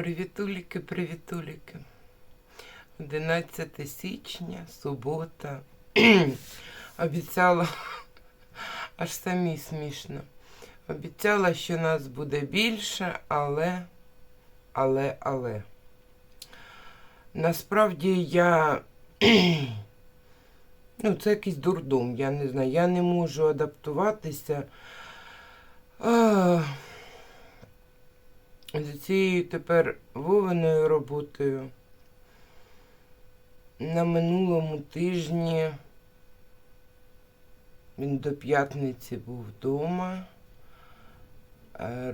Привітуліки, привітуліки. 11 січня, субота. Обіцяла, аж самі смішно. Обіцяла, що нас буде більше, але, але, але. Насправді я. Ну, це якийсь дурдом, я не знаю. Я не можу адаптуватися. А, з цією тепер Вовиною роботою. На минулому тижні він до п'ятниці був вдома.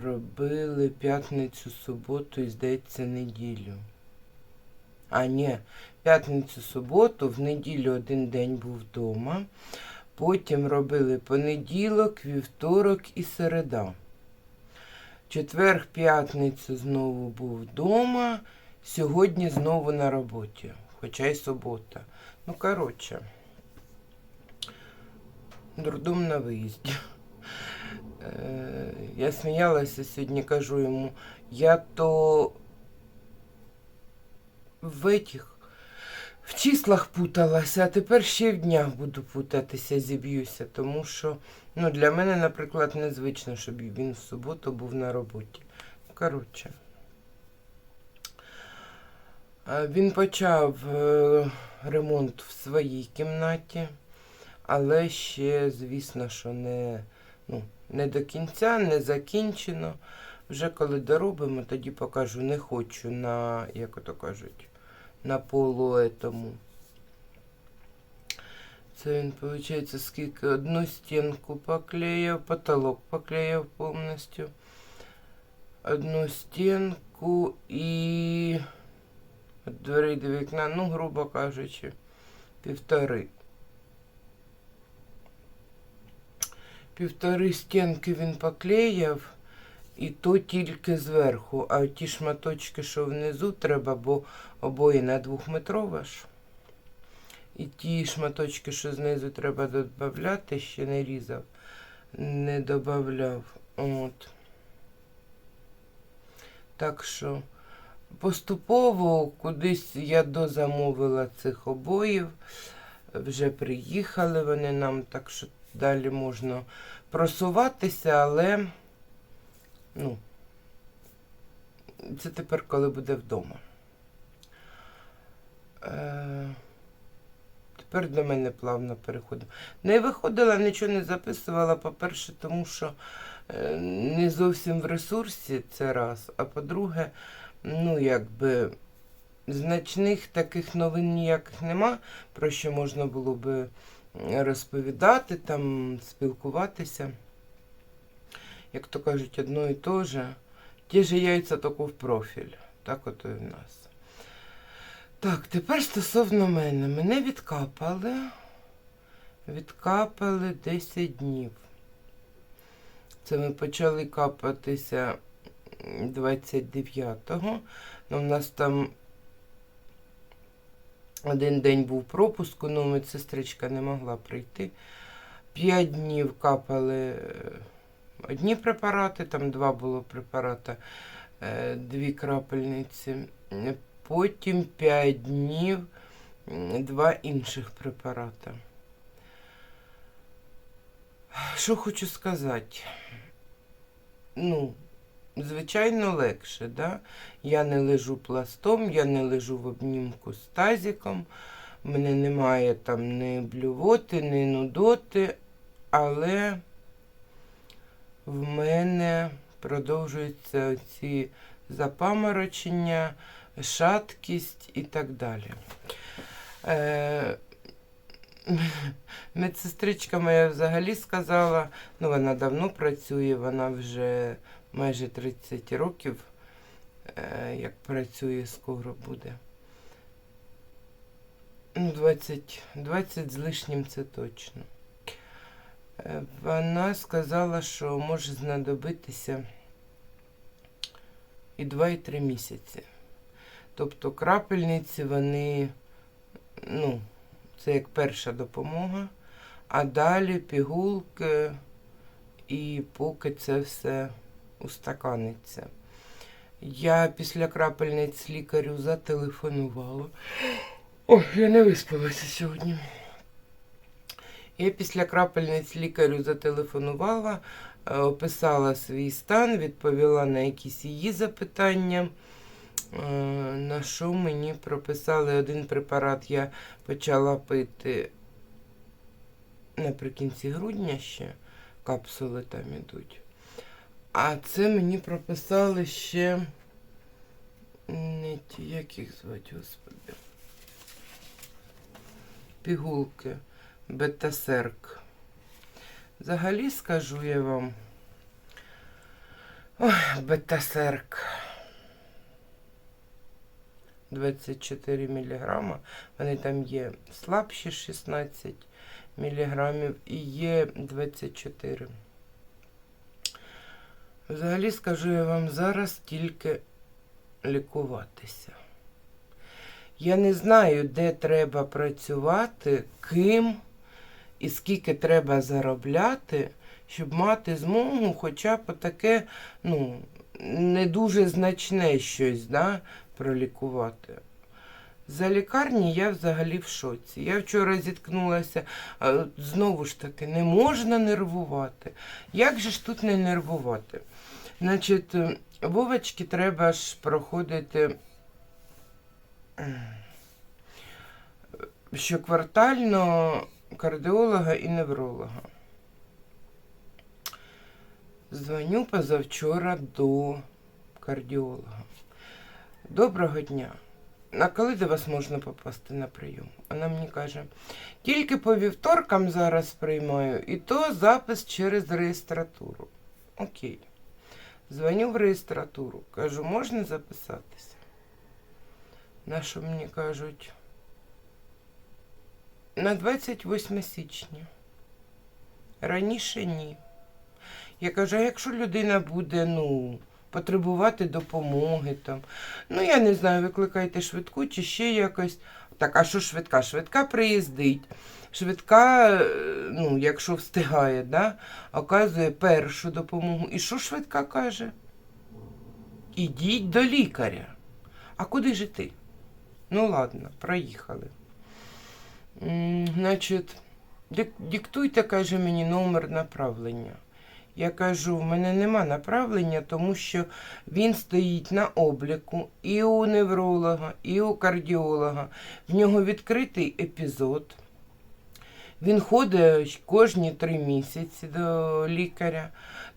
Робили п'ятницю, суботу і, здається, неділю. А, ні, п'ятницю, суботу, в неділю один день був вдома. Потім робили понеділок, вівторок і середа. Четвер, п'ятницю знову був вдома. Сьогодні знову на роботі, хоча й субота. Ну, коротше, дурдом на виїзді. Е, Я сміялася сьогодні, кажу йому, я то в этих, в числах путалася, а тепер ще в днях буду путатися, зіб'юся, тому що ну, для мене, наприклад, незвично, щоб він в суботу був на роботі. Коротше. Він почав е, ремонт в своїй кімнаті, але ще, звісно, що не, ну, не до кінця, не закінчено. Вже коли доробимо, тоді покажу. Не хочу на, як ото кажуть, на полу етому. Це він, виходить, скільки одну стінку поклеїв, потолок поклеїв повністю. Одну стінку і від дверей до вікна, ну, грубо кажучи, півтори. Півтори стінки він поклеїв, І то тільки зверху. А ті шматочки, що внизу, треба, бо обоє на двохметрове ж. І ті шматочки, що знизу треба додати, ще не різав, не додавав. От. Так що поступово кудись я дозамовила цих обоїв. Вже приїхали вони нам, так що далі можна просуватися, але ну, це тепер коли буде вдома. Е, тепер до мене плавно переходимо. Не виходила, нічого не записувала, по-перше, тому що е, не зовсім в ресурсі це раз, а по-друге, ну, якби значних таких новин ніяких нема, про що можна було би розповідати, там, спілкуватися. Як то кажуть, одно і те же. Ті ж яйця тільки в профіль. Так от і в нас. Так, тепер стосовно мене. Мене відкапали. Відкапали 10 днів. Це ми почали капатися 29-го. Ну, у нас там один день був пропуск, ну медсестричка не могла прийти. П'ять днів капали е, одні препарати, там два було препарати, е, дві крапельниці. Потім 5 днів два інших препарати. Що хочу сказати? Ну, звичайно, легше, да? Я не лежу пластом, я не лежу в обнімку з тазиком, в мене немає там ні блювоти, ні нудоти, але в мене продовжуються ці запаморочення, шаткість і так далі. Е, Медсестричка моя взагалі сказала, ну вона давно працює, вона вже майже 30 років, е, як працює, скоро буде. Ну, 20, 20 з лишнім це точно. Е, Вона сказала, що може знадобитися і 2, і 3 місяці. Тобто крапельниці вони, ну, це як перша допомога, а далі пігулки, і поки це все устаканиться. Я після крапельниць лікарю зателефонувала. Ой, я не виспалася сьогодні. Я після крапельниць лікарю зателефонувала, е, описала свій стан, відповіла на якісь її запитання. Е, На що мені прописали один препарат, я почала пити наприкінці грудня ще капсули там ідуть. А це мені прописали ще не ті, як їх звати, господи. Пігулки, бетасерк. Взагалі скажу я вам. Ой, бетасерк. 24 міліграма. Вони там є слабші 16 міліграмів і є 24. Взагалі скажу я вам зараз тільки лікуватися. Я не знаю, де треба працювати, ким і скільки треба заробляти, щоб мати змогу хоча б таке, ну, не дуже значне щось, да, пролікувати. За лікарні я взагалі в шоці. Я вчора зіткнулася, знову ж таки, не можна нервувати. Як же ж тут не нервувати? Значить, е, Вовочки треба ж проходити м, щоквартально кардіолога і невролога. Дзвоню позавчора до кардіолога. Доброго дня. А коли до вас можна попасти на прийом? Вона мені каже, тільки по вівторкам зараз приймаю, і то запис через реєстратуру. Окей. Дзвоню в реєстратуру. Кажу, можна записатися? На що мені кажуть? На 28 січня. Раніше ні. Я кажу, якщо людина буде, ну, потребувати допомоги там. Ну, я не знаю, викликайте швидку чи ще якось. Так, а що швидка? Швидка приїздить. Швидка, е, ну, якщо встигає, да, оказує першу допомогу. І що швидка каже? Ідіть до лікаря. А куди ж ти? Ну ладно, проїхали. Значить, диктуйте, каже мені, номер направлення. Я кажу, в мене нема направлення, тому що він стоїть на обліку і у невролога, і у кардіолога. В нього відкритий епізод. Він ходить кожні три місяці до лікаря.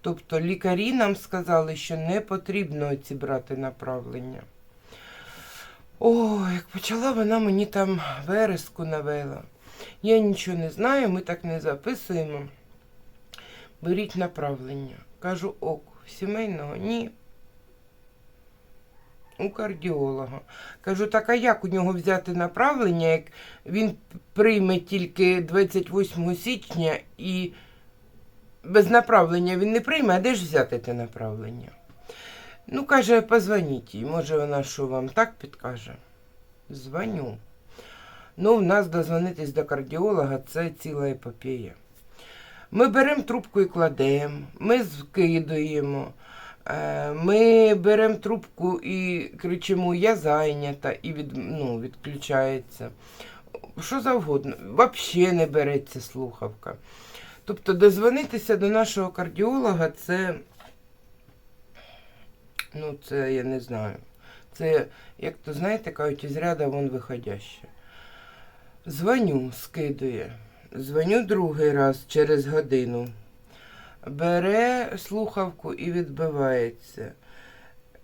Тобто лікарі нам сказали, що не потрібно ці брати направлення. Ой, як почала вона мені там вереску навела. Я нічого не знаю, ми так не записуємо. Беріть направлення. Кажу, ок, сімейного ні. У кардіолога. Кажу, так а як у нього взяти направлення, як він прийме тільки 28 січня і без направлення він не прийме, а де ж взяти те направлення? Ну, каже, позвоніть їй. Може, вона що вам так підкаже? Дзвоню. Ну, в нас дозвонитись до кардіолога це ціла епопея. Ми беремо трубку і кладемо, ми скидуємо, е, ми беремо трубку і кричимо Я зайнята і від, ну, відключається. Що завгодно. Взагалі не береться слухавка. Тобто дозвонитися до нашого кардіолога це, ну, це я не знаю. Це, як то знаєте, кажуть, із ряда вон виходяще. Дзвоню, скидує. Дзвоню другий раз через годину. Бере слухавку і відбивається.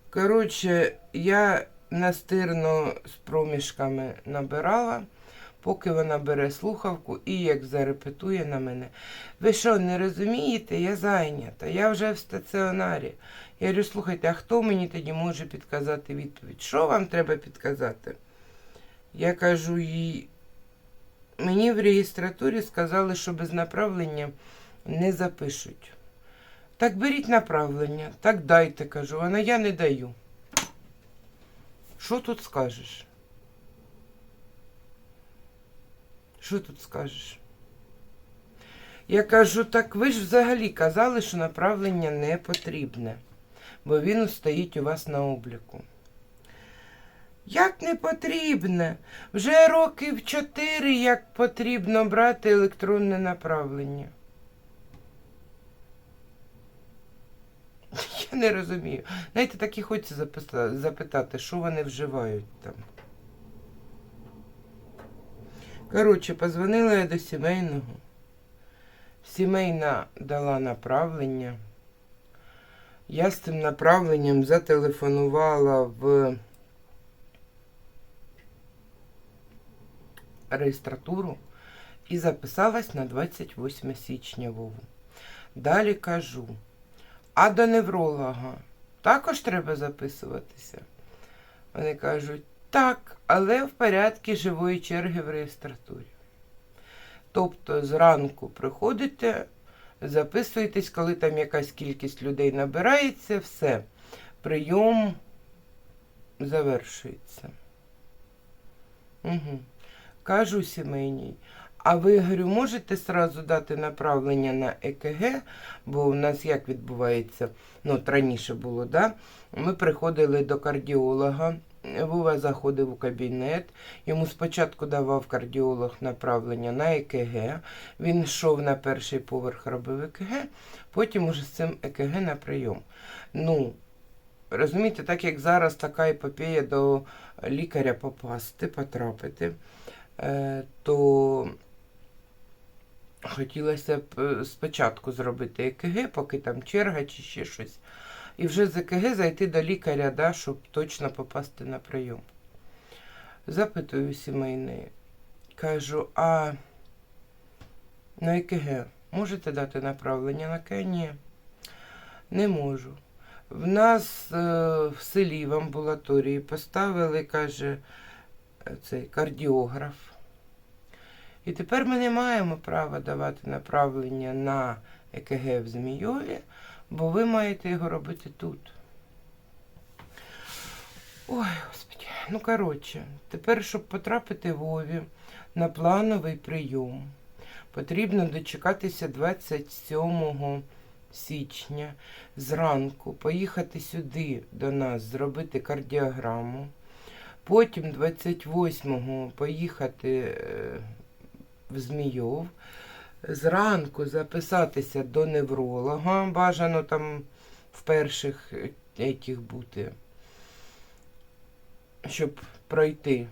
Коротше, я настирно з проміжками набирала, поки вона бере слухавку і як зарепетує на мене. Ви що, не розумієте? Я зайнята, я вже в стаціонарі. Я говорю, слухайте, а хто мені тоді може підказати відповідь? Що вам треба підказати? Я кажу їй. Мені в реєстратурі сказали, що без направлення не запишуть. Так беріть направлення, так дайте, кажу, вона я не даю. Що тут скажеш? Що тут скажеш? Я кажу, так ви ж взагалі казали, що направлення не потрібне. бо він стоїть у вас на обліку. Як не потрібне? Вже років чотири, як потрібно брати електронне направлення. Я не розумію. Знаєте, так і хочеться запитати, що вони вживають там. Коротше, позвонила я до сімейного. Сімейна дала направлення. Я з цим направленням зателефонувала в реєстратуру і записалась на 28 січня Вову. Далі кажу, а до невролога також треба записуватися? Вони кажуть, так, але в порядку живої черги в реєстратурі. Тобто зранку приходите, записуєтесь, коли там якась кількість людей набирається, все, прийом завершується. Угу. Кажу сімейній, а ви говорю, можете сразу дати направлення на ЕКГ, бо у нас як відбувається, ну, от раніше було, да? Ми приходили до кардіолога. Вова заходив у кабінет, йому спочатку давав кардіолог направлення на ЕКГ. Він йшов на перший поверх, робив ЕКГ, потім уже з цим ЕКГ на прийом. Ну, розумієте, так як зараз така епопея до лікаря попасти, потрапити, е, то хотілося б е, спочатку зробити ЕКГ, поки там черга чи ще щось. І вже з ЕКГ зайти до лікаря, да, щоб точно попасти на прийом. Запитую сімейний. Кажу, а на ЕКГ можете дати направлення на КГ? Не можу. В нас е, в селі в амбулаторії поставили, каже, цей кардіограф. І тепер ми не маємо права давати направлення на ЕКГ в Змійові, бо ви маєте його робити тут. Ой, господи, ну коротше, тепер, щоб потрапити Вові на плановий прийом, потрібно дочекатися 27 січня зранку, поїхати сюди до нас, зробити кардіограму. Потім 28-го поїхати е, в Змійов, зранку записатися до невролога, бажано там в перших етіх бути, щоб пройти.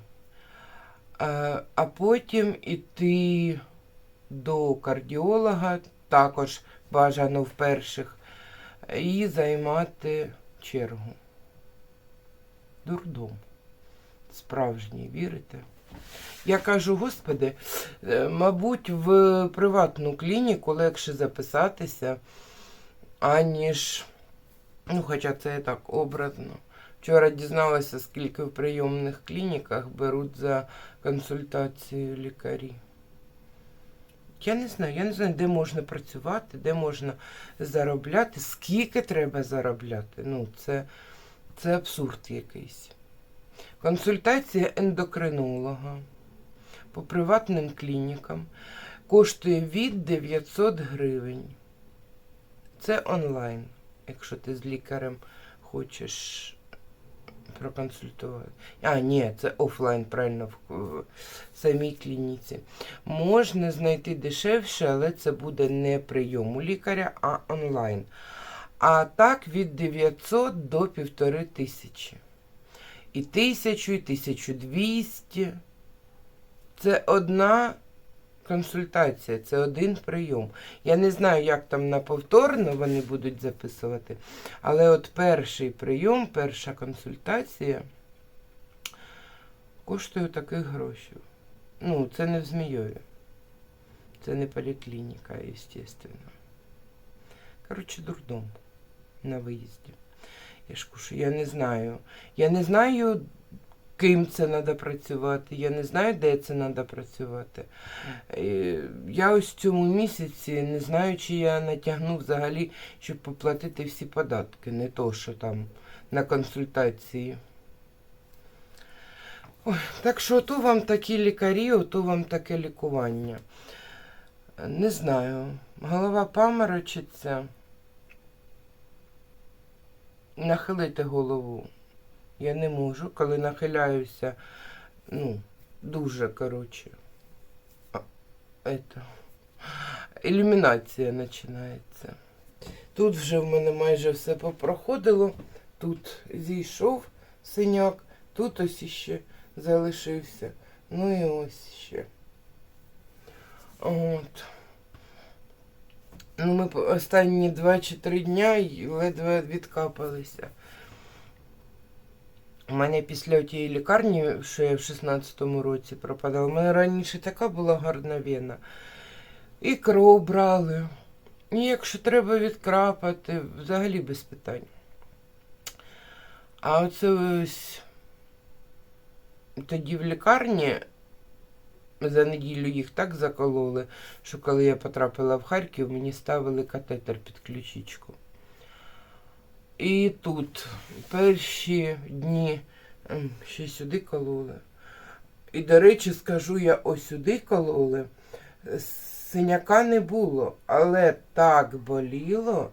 А потім іти до кардіолога, також бажано в перших, і займати чергу. Дурдом. Справжній, вірите? Я кажу, господи, е, мабуть, в приватну клініку легше записатися, аніж, ну, хоча це і так образно. Вчора дізналася, скільки в прийомних клініках беруть за консультацію лікарі. Я не знаю, я не знаю, де можна працювати, де можна заробляти, скільки треба заробляти. Ну, це, це абсурд якийсь. Консультація ендокринолога по приватним клінікам коштує від 900 гривень. Це онлайн, якщо ти з лікарем хочеш проконсультувати. А, ні, це офлайн, правильно, в, самій клініці. Можна знайти дешевше, але це буде не прийом у лікаря, а онлайн. А так від 900 до 1500. І 1000, і 1200. Це одна консультація, це один прийом. Я не знаю, як там на повторно вони будуть записувати, але от перший прийом, перша консультація коштує таких грошей. Ну, це не в Змійові. Це не поліклініка, звісно. Коротше, дурдом на виїзді. Я ж кушу, я не знаю. Я не знаю, ким це треба працювати. Я не знаю, де це треба працювати. Е, Я ось в цьому місяці не знаю, чи я натягну взагалі, щоб поплатити всі податки, не то, що там на консультації. Ой, так що ото вам такі лікарі, ото вам таке лікування. Не знаю. Голова паморочиться. нахилити голову. Я не можу, коли нахиляюся, ну, дуже коротше. Это. Ілюмінація починається. Тут вже в мене майже все попроходило. Тут зійшов синяк, тут ось іще залишився. Ну і ось ще. От. Ну, ми останні два чи три дня ледве відкапалися. У мене після тієї лікарні, що я в 16-му році пропадала, у мене раніше така була гарна вена. І кров брали. І якщо треба відкрапати, взагалі без питань. А оце ось тоді в лікарні за неділю їх так закололи, що коли я потрапила в Харків, мені ставили катетер під ключичку. І тут перші дні ем, ще сюди кололи. І, до речі, скажу я ось сюди кололи. Синяка не було, але так боліло.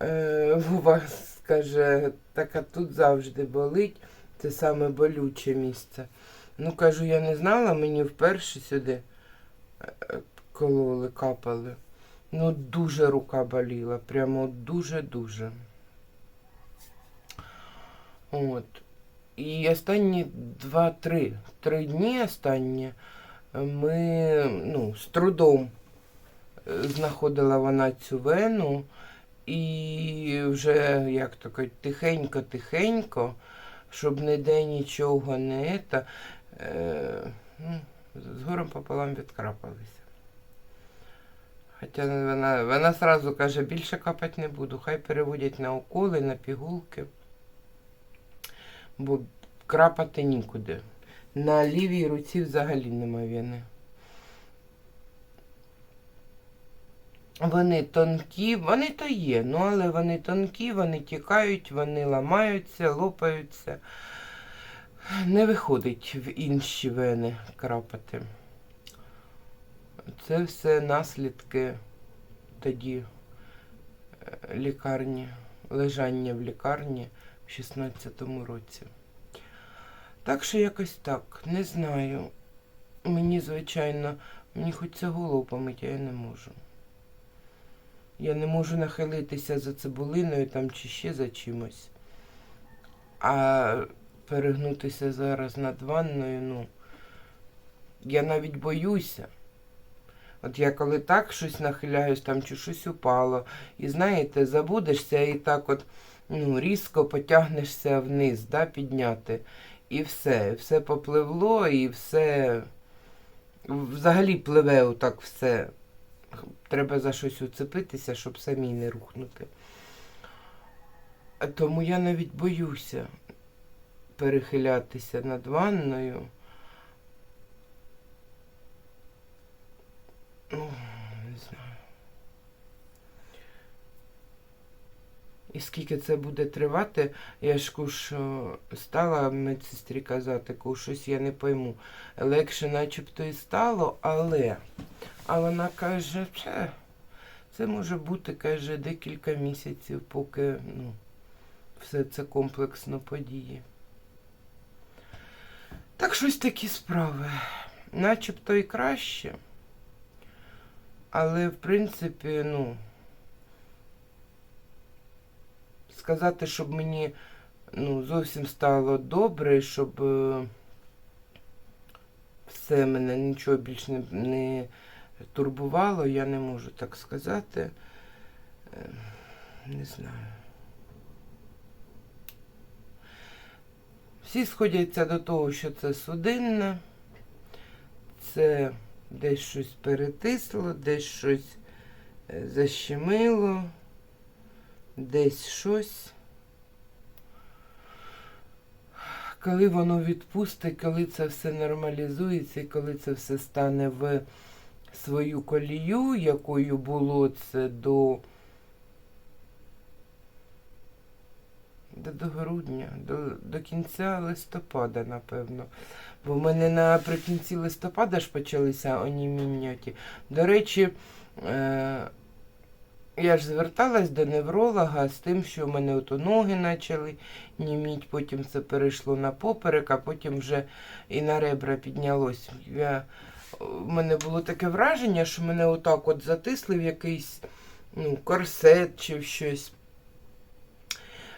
Е, Вова скаже, так а тут завжди болить. Це саме болюче місце. Ну, кажу, я не знала, мені вперше сюди е, кололи, капали. Ну, дуже рука боліла, прямо дуже-дуже. От. І останні два-три три дні останні ми ну, з трудом е, знаходила вона цю вену. І вже, як то кажуть, тихенько-тихенько, щоб ніде нічого не та, е, ну, з горем пополам відкрапалися. Хоча вона, вона сразу каже, більше капати не буду, хай переводять на уколи, на пігулки, бо крапати нікуди. На лівій руці взагалі нема вени. Вони тонкі, вони то є, ну але вони тонкі, вони тікають, вони ламаються, лопаються. Не виходить в інші вени крапати. Це все наслідки тоді е, лікарні, лежання в лікарні в 16-му році. Так що якось так, не знаю. Мені, звичайно, мені хоч це голову помити, я не можу. Я не можу нахилитися за цибулиною там чи ще за чимось. А перегнутися зараз над ванною, ну, я навіть боюся. От я коли так щось нахиляюсь, там чи щось упало, і знаєте, забудешся і так от ну, різко потягнешся вниз, да, підняти. І все, все попливло, і все взагалі пливе отак все. Треба за щось уцепитися, щоб самі не рухнути. Тому я навіть боюся перехилятися над ванною. Ну, не знаю. І скільки це буде тривати, я ж куш стала медсестрі казати, ку щось я не пойму. Легше начебто і стало, але. А вона каже, це, це може бути, каже, декілька місяців, поки ну, все це комплексно подіє. Так щось такі справи. Начебто і краще. Але, в принципі, ну, сказати, щоб мені ну, зовсім стало добре, щоб е, все мене нічого більш не, не турбувало, я не можу так сказати. Е, Не знаю. Всі сходяться до того, що це судинне, це десь щось перетисло, десь щось е, защемило, десь щось. Коли воно відпустить, коли це все нормалізується, і коли це все стане в свою колію, якою було це до, до, грудня, до, до кінця листопада, напевно. Бо в мене наприкінці листопада ж почалися оніміння. До речі, е, я ж зверталась до невролога з тим, що в мене ото ноги почали німіть, потім це перейшло на поперек, а потім вже і на ребра піднялось. Я, у мене було таке враження, що мене отак от затисли в якийсь ну, корсет чи в щось.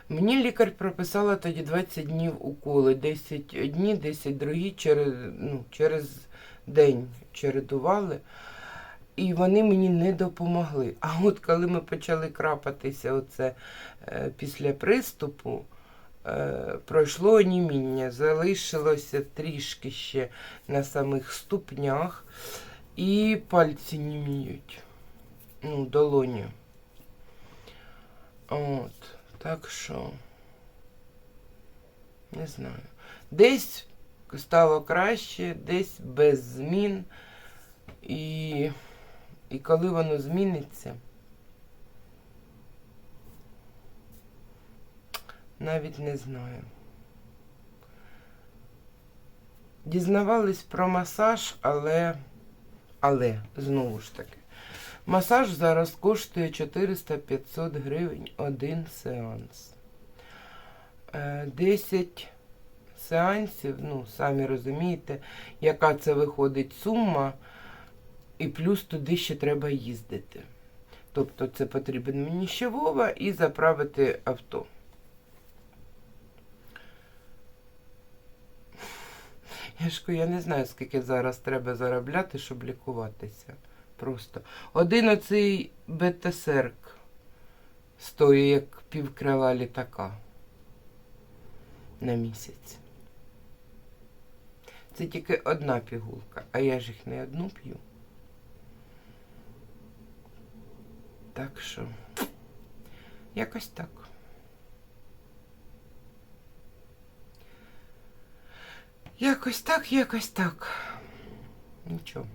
Мені лікар прописала тоді 20 днів уколи, 10 одні, 10 другі через, ну, через день чередували. І вони мені не допомогли. А от коли ми почали крапатися оце, е, після приступу, е, пройшло оніміння, залишилося трішки ще на самих ступнях, і пальці німіють. Ну, долоні. От, так що, не знаю. Десь стало краще, десь без змін. І, і коли воно зміниться, навіть не знаю. Дізнавались про масаж, але, але, знову ж таки, масаж зараз коштує 400-500 гривень один сеанс. Е, 10 сеансів, ну, самі розумієте, яка це виходить сума, і плюс туди ще треба їздити. Тобто це потрібен мені ще Вова і заправити авто. Яшко, я не знаю, скільки зараз треба заробляти, щоб лікуватися. Просто. Один оцей бетесерк стоїть як півкрила літака на місяць. Це тільки одна пігулка, а я ж їх не одну п'ю. Так що, якось так. Якось так, якось так. Нічого.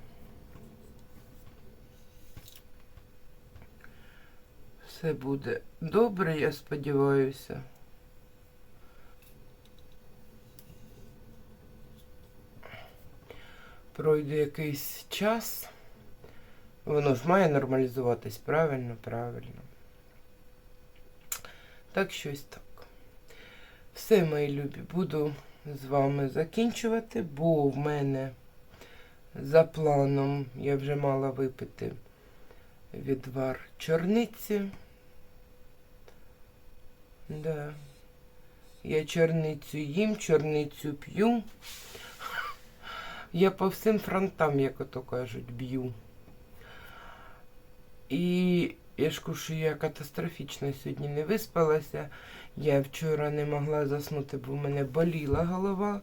Все буде добре, я сподіваюся. Пройде якийсь час. Воно ж має нормалізуватись правильно, правильно. Так щось так. Все, мої любі, буду з вами закінчувати, бо в мене за планом я вже мала випити відвар чорниці. Да. Я чорницю їм, чорницю п'ю. Я по всім фронтам, як ото кажуть, б'ю. І я ж кажу, я катастрофічно сьогодні не виспалася. Я вчора не могла заснути, бо в мене боліла голова.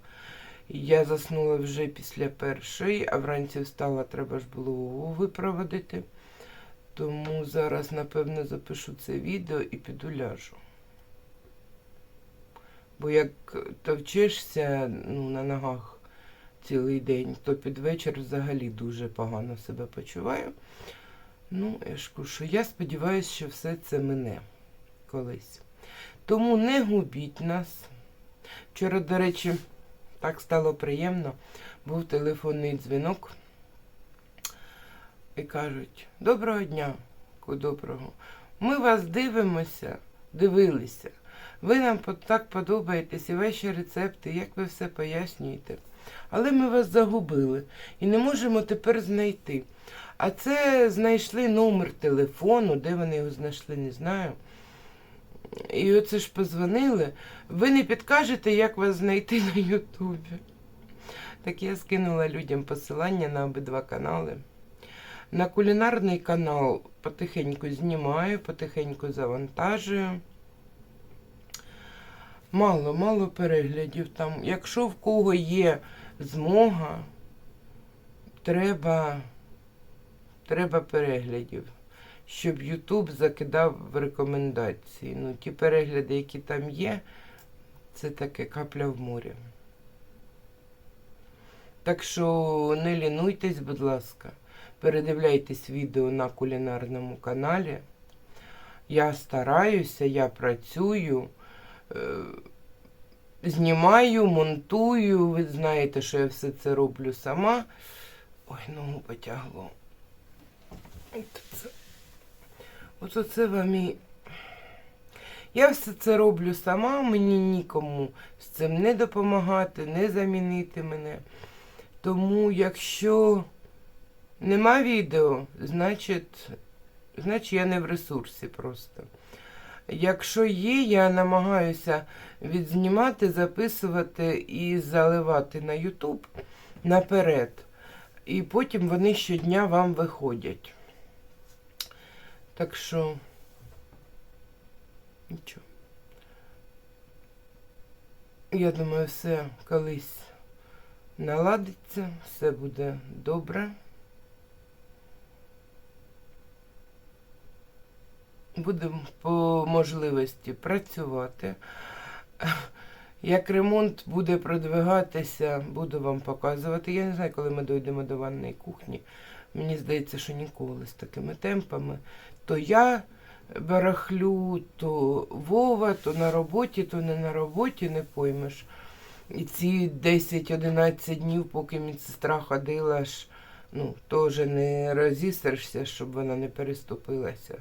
Я заснула вже після першої, а вранці встала, треба ж було випроводити. Тому зараз, напевно, запишу це відео і піду ляжу. Бо як товчишся ну, на ногах цілий день, то під вечір взагалі дуже погано себе почуваю. Ну, кажу, що я сподіваюся, що все це мине колись. Тому не губіть нас. Вчора, до речі, так стало приємно. Був телефонний дзвінок. І кажуть, доброго дня, ку доброго. Ми вас дивимося, дивилися. Ви нам так подобаєтесь і ваші рецепти, як ви все пояснюєте. Але ми вас загубили і не можемо тепер знайти. А це знайшли номер телефону, де вони його знайшли, не знаю. І оце ж позвонили. Ви не підкажете, як вас знайти на Ютубі. Так я скинула людям посилання на обидва канали. На кулінарний канал потихеньку знімаю, потихеньку завантажую. Мало, мало переглядів там. Якщо в кого є змога, треба, треба переглядів, щоб Ютуб закидав в рекомендації. Ну, ті перегляди, які там є, це таке капля в морі. Так що не лінуйтесь, будь ласка, передивляйтесь відео на кулінарному каналі. Я стараюся, я працюю, е, знімаю, монтую. Ви знаєте, що я все це роблю сама. Ой, ногу потягло. Оце вам і. Я все це роблю сама, мені нікому з цим не допомагати, не замінити мене. Тому якщо нема відео, значить, значить я не в ресурсі просто. Якщо є, я намагаюся відзнімати, записувати і заливати на YouTube наперед. І потім вони щодня вам виходять. Так що нічого. Я думаю, все колись наладиться, все буде добре. Будемо по можливості працювати. Як ремонт буде продвигатися, буду вам показувати. Я не знаю, коли ми дійдемо до ванної кухні. Мені здається, що ніколи з такими темпами. То я барахлю, то Вова, то на роботі, то не на роботі, не поймеш. І ці 10-11 днів, поки медсестра ходила, ж, ну, теж не розісершся, щоб вона не переступилася.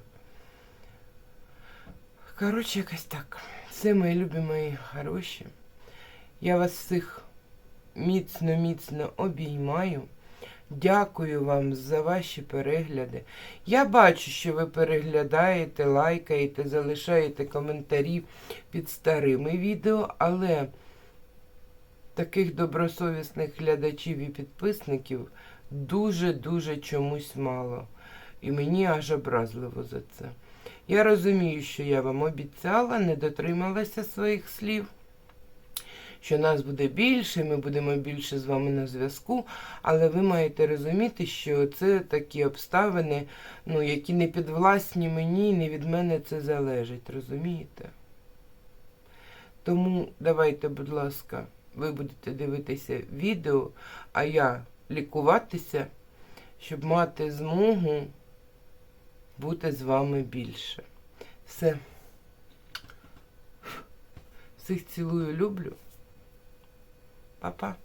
Коротше, якось так. Все, мої любі, мої хороші. Я вас всіх міцно-міцно обіймаю. Дякую вам за ваші перегляди. Я бачу, що ви переглядаєте, лайкаєте, залишаєте коментарі під старими відео, але таких добросовісних глядачів і підписників дуже-дуже чомусь мало. І мені аж образливо за це. Я розумію, що я вам обіцяла, не дотрималася своїх слів, що нас буде більше, ми будемо більше з вами на зв'язку, але ви маєте розуміти, що це такі обставини, ну, які не підвласні мені, не від мене це залежить, розумієте? Тому давайте, будь ласка, ви будете дивитися відео, а я лікуватися, щоб мати змогу бути з вами більше. Все. Всіх цілую, люблю. Па-па.